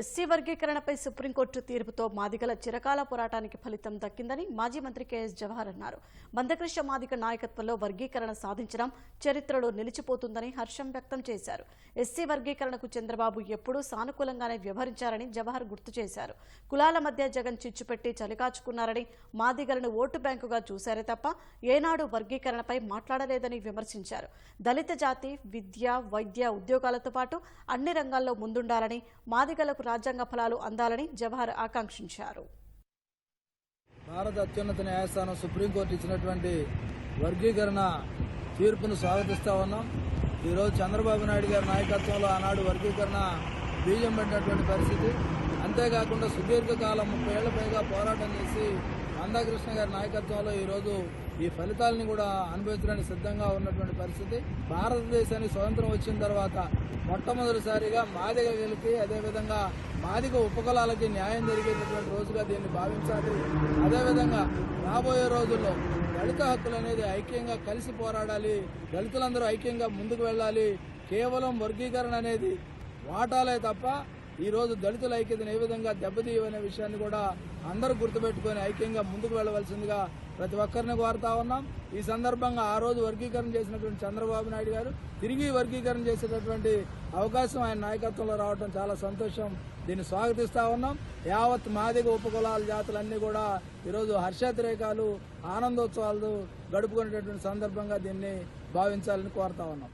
SC వర్గీకరణపై supreme court తీర్పుతో మాదిగల చిరకాల పోరాటానికి ఫలితం దక్కిందని మాజీ మంత్రి కెఎస్ జవహర్ అన్నారు. మందకృష్ణ మాదిగ నాయకత్వంలో వర్గీకరణ సాధించడం చరిత్రలో నిలిచిపోతుందని హర్షం వ్యక్తం చేశారు. ఎస్సీ వర్గీకరణకు చంద్రబాబు ఎప్పుడూ సానుకూలంగానే వ్యవహరించారని జవహర్ గుర్తు చేశారు. కులాల మధ్య జగన్ చిచ్చుపెట్టి చలికాచుకున్నారని మాదిగలను ఓటు బ్యాంకుగా చూశారే తప్ప ఏనాడు వర్గీకరణపై మాట్లాడలేదని విమర్శించారు. దళిత జాతి విద్య వైద్య ఉద్యోగాలతో పాటు అన్ని రంగాల్లో ముందుండాలని మాదిగలకు రాజ్యాంగ ఫలాలు అందాలని జవహర్ ఆకాంక్షించారు. భారత అత్యున్నత న్యాయస్థానం సుప్రీంకోర్టు ఇచ్చినటువంటి వర్గీకరణ తీర్పును స్వాగతిస్తా ఉన్నాం. ఈరోజు చంద్రబాబు నాయుడు గారి నాయకత్వంలో ఆనాడు వర్గీకరణ బీజం పడినటువంటి పరిస్థితి. అంతేకాకుండా సుదీర్ఘకాలం ముప్పై ఏళ్ళ పైగా పోరాటం చేసి రాధాకృష్ణ గారి నాయకత్వంలో ఈరోజు ఈ ఫలితాలని కూడా అనుభవించడానికి సిద్ధంగా ఉన్నటువంటి పరిస్థితి. భారతదేశానికి స్వతంత్రం వచ్చిన తర్వాత మొట్టమొదటిసారిగా మాదిగ వెలికి అదేవిధంగా మాదిగ ఉపకులాలకి న్యాయం జరిగేటటువంటి రోజుగా దీన్ని భావించాలి. అదేవిధంగా రాబోయే రోజుల్లో దళిత హక్కులు అనేది ఐక్యంగా కలిసి పోరాడాలి. దళితులందరూ ఐక్యంగా ముందుకు వెళ్ళాలి. కేవలం వర్గీకరణ అనేది వాటాలే తప్ప ఈ రోజు దళితుల ఐక్యతను ఏ విధంగా దెబ్బతీయమనే విషయాన్ని కూడా అందరూ గుర్తుపెట్టుకొని ఐక్యంగా ముందుకు వెళ్ళవలసిందిగా ప్రతి ఒక్కరిని కోరుతా ఉన్నాం. ఈ సందర్భంగా ఆ రోజు వర్గీకరణ చేసినటువంటి చంద్రబాబు నాయుడు గారు తిరిగి వర్గీకరణ చేసేటటువంటి అవకాశం ఆయన నాయకత్వంలో రావడం చాలా సంతోషం. దీన్ని స్వాగతిస్తా ఉన్నాం. యావత్ మాదిగ ఉపకులాల జాతులన్నీ కూడా ఈరోజు హర్షాతిరేకాలు ఆనందోత్సవాలు గడుపుకునేటటువంటి సందర్భంగా దీన్ని భావించాలని కోరుతా ఉన్నాం.